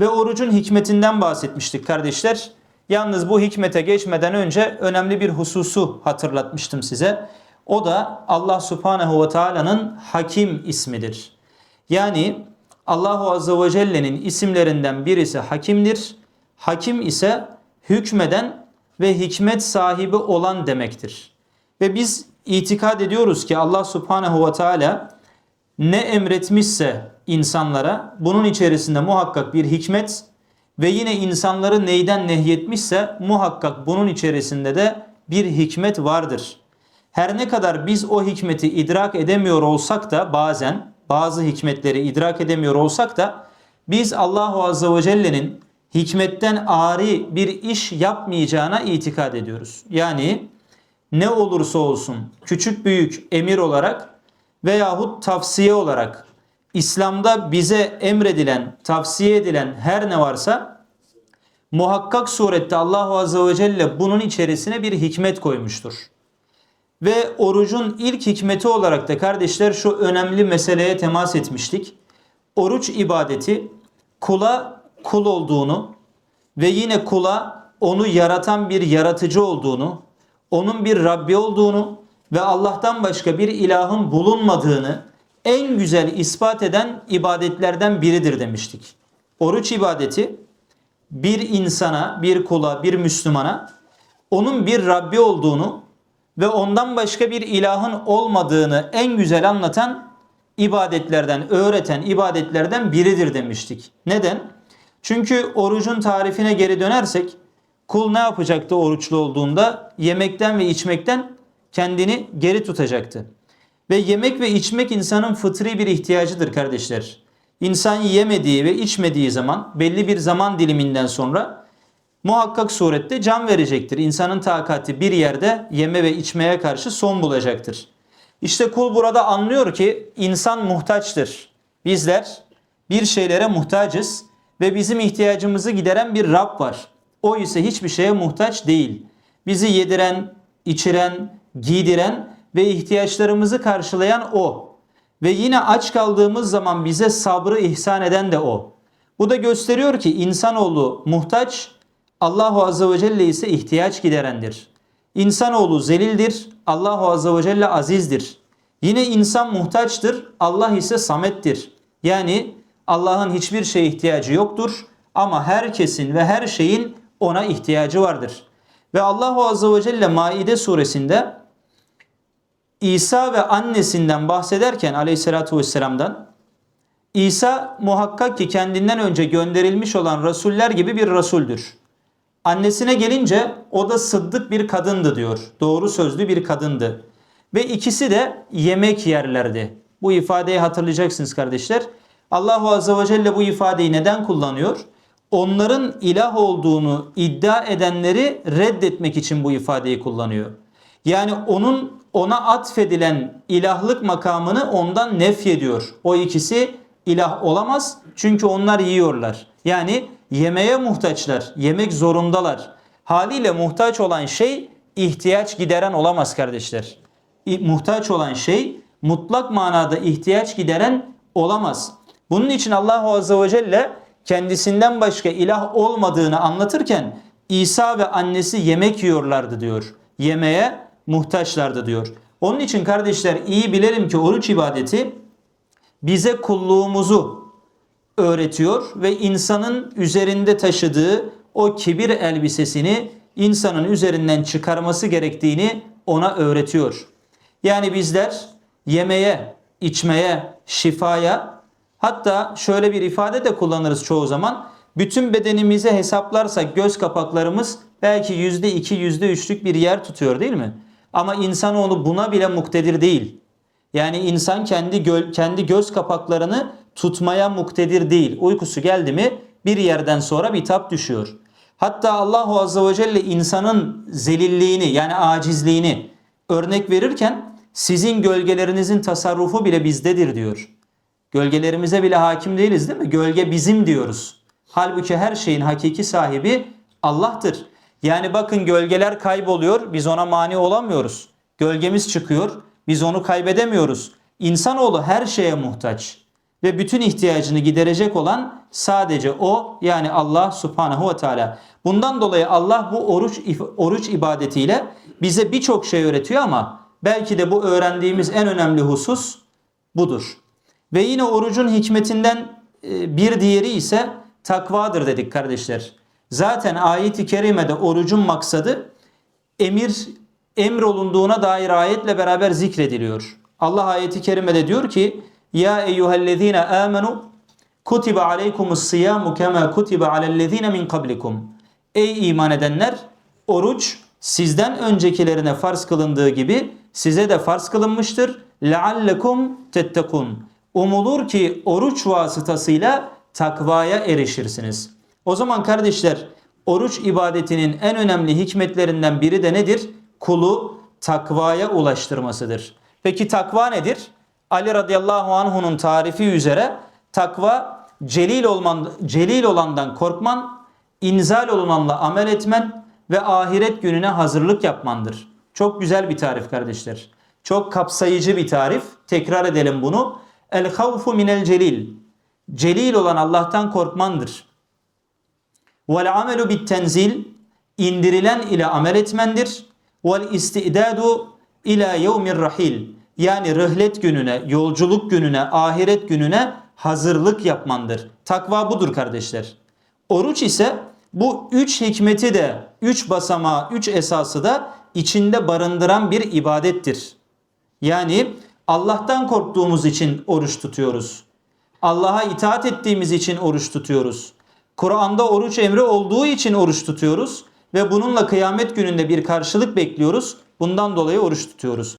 Ve orucun hikmetinden bahsetmiştik kardeşler. Yalnız bu hikmete geçmeden önce önemli bir hususu hatırlatmıştım size. O da Allah Subhanahu ve Taala'nın Hakim ismidir. Yani Allahu Azze ve Celle'nin isimlerinden birisi Hakimdir. Hakim ise hükmeden ve hikmet sahibi olan demektir. Ve biz itikad ediyoruz ki Allah Subhanahu ve Teala ne emretmişse insanlara bunun içerisinde muhakkak bir hikmet ve yine insanları neyden nehyetmişse muhakkak bunun içerisinde de bir hikmet vardır. Her ne kadar biz o hikmeti idrak edemiyor olsak da bazen bazı hikmetleri idrak edemiyor olsak da biz Allahu Azze ve Celle'nin hikmetten ari bir iş yapmayacağına itikad ediyoruz. Yani ne olursa olsun küçük büyük emir olarak veyahut tavsiye olarak İslam'da bize emredilen, tavsiye edilen her ne varsa muhakkak surette Allahu Azze ve Celle bunun içerisine bir hikmet koymuştur. Ve orucun ilk hikmeti olarak da kardeşler şu önemli meseleye temas etmiştik. Oruç ibadeti kula kul olduğunu ve yine kula onu yaratan bir yaratıcı olduğunu, onun bir Rabbi olduğunu ve Allah'tan başka bir ilahın bulunmadığını en güzel ispat eden ibadetlerden biridir demiştik. Oruç ibadeti bir insana, bir kula, bir Müslümana onun bir Rabbi olduğunu ve ondan başka bir ilahın olmadığını en güzel anlatan ibadetlerden, öğreten ibadetlerden biridir demiştik. Neden? Çünkü orucun tarifine geri dönersek kul ne yapacaktı oruçlu olduğunda? Yemekten ve içmekten kendini geri tutacaktı. Ve yemek ve içmek insanın fıtri bir ihtiyacıdır kardeşler. İnsan yemediği ve içmediği zaman belli bir zaman diliminden sonra muhakkak surette can verecektir. İnsanın takati bir yerde yeme ve içmeye karşı son bulacaktır. İşte kul burada anlıyor ki insan muhtaçtır. Bizler bir şeylere muhtacız ve bizim ihtiyacımızı gideren bir Rab var. O ise hiçbir şeye muhtaç değil. Bizi yediren, içiren, giydiren ve ihtiyaçlarımızı karşılayan O. Ve yine aç kaldığımız zaman bize sabrı ihsan eden de O. Bu da gösteriyor ki insanoğlu muhtaç, Allahu Azze ve Celle ise ihtiyaç giderendir. İnsanoğlu zelildir, Allahu Azze ve Celle azizdir. Yine insan muhtaçtır, Allah ise samettir. Yani Allah'ın hiçbir şeye ihtiyacı yoktur ama herkesin ve her şeyin ona ihtiyacı vardır. Ve Allahu Azze ve Celle Maide suresinde İsa ve annesinden bahsederken aleyhissalatü vesselam'dan İsa muhakkak ki kendinden önce gönderilmiş olan rasuller gibi bir rasuldür. Annesine gelince o da sıddık bir kadındı diyor. Doğru sözlü bir kadındı. Ve ikisi de yemek yerlerdi. Bu ifadeyi hatırlayacaksınız kardeşler. Allahu Azze ve Celle bu ifadeyi neden kullanıyor? Onların ilah olduğunu iddia edenleri reddetmek için bu ifadeyi kullanıyor. Yani onun ona atfedilen ilahlık makamını ondan nefyediyor. O ikisi ilah olamaz çünkü onlar yiyorlar. Yani yemeğe muhtaçlar, yemek zorundalar. Haliyle muhtaç olan şey ihtiyaç gideren olamaz kardeşler. Muhtaç olan şey mutlak manada ihtiyaç gideren olamaz. Bunun için Allahu Azze ve Celle kendisinden başka ilah olmadığını anlatırken İsa ve annesi yemek yiyorlardı diyor. Yemeğe muhtaçlardı diyor. Onun için kardeşler iyi bilelim ki oruç ibadeti bize kulluğumuzu öğretiyor ve insanın üzerinde taşıdığı o kibir elbisesini insanın üzerinden çıkarması gerektiğini ona öğretiyor. Yani bizler yemeye, içmeye, şifaya hatta şöyle bir ifade de kullanırız çoğu zaman. Bütün bedenimizi hesaplarsak göz kapaklarımız belki yüzde iki, yüzde üçlük bir yer tutuyor değil mi? Ama insanoğlu buna bile muktedir değil. Yani insan kendi gö- kendi göz kapaklarını tutmaya muktedir değil. Uykusu geldi mi bir yerden sonra bitap düşüyor. Hatta Allahu Azze ve Celle insanın zelilliğini yani acizliğini örnek verirken sizin gölgelerinizin tasarrufu bile bizdedir diyor. Gölgelerimize bile hakim değiliz değil mi? Gölge bizim diyoruz. Halbuki her şeyin hakiki sahibi Allah'tır. Yani bakın gölgeler kayboluyor, biz ona mani olamıyoruz. Gölgemiz çıkıyor, biz onu kaybedemiyoruz. İnsanoğlu her şeye muhtaç. ve bütün ihtiyacını giderecek olan sadece o yani Allah Subhanahu ve Teala. Bundan dolayı Allah bu oruç oruç ibadetiyle bize birçok şey öğretiyor ama belki de bu öğrendiğimiz en önemli husus budur. Ve yine orucun hikmetinden e, bir diğeri ise takvadır dedik kardeşler. Zaten ayet-i kerimede orucun maksadı emir emrolunduğuna dair ayetle beraber zikrediliyor. Allah ayeti kerimede diyor ki ya eyyühellezine amenu kutibe aleykumus siyamu kema kutibe alellezine min kablikum. Ey iman edenler oruç sizden öncekilerine farz kılındığı gibi size de farz kılınmıştır. Leallekum tettekun. Umulur ki oruç vasıtasıyla takvaya erişirsiniz. O zaman kardeşler oruç ibadetinin en önemli hikmetlerinden biri de nedir? Kulu takvaya ulaştırmasıdır. Peki takva nedir? Ali radıyallahu anh'unun tarifi üzere takva celil, olman, celil olandan korkman, inzal olunanla amel etmen ve ahiret gününe hazırlık yapmandır. Çok güzel bir tarif kardeşler. Çok kapsayıcı bir tarif. Tekrar edelim bunu. El havfu minel celil. Celil olan Allah'tan korkmandır. Vel amelu bit tenzil. indirilen ile amel etmendir. Vel istidadu ila yevmir rahil. Yani rıhlet gününe, yolculuk gününe, ahiret gününe hazırlık yapmandır. Takva budur kardeşler. Oruç ise bu üç hikmeti de, üç basamağı, üç esası da içinde barındıran bir ibadettir. Yani Allah'tan korktuğumuz için oruç tutuyoruz. Allah'a itaat ettiğimiz için oruç tutuyoruz. Kur'an'da oruç emri olduğu için oruç tutuyoruz ve bununla kıyamet gününde bir karşılık bekliyoruz. Bundan dolayı oruç tutuyoruz.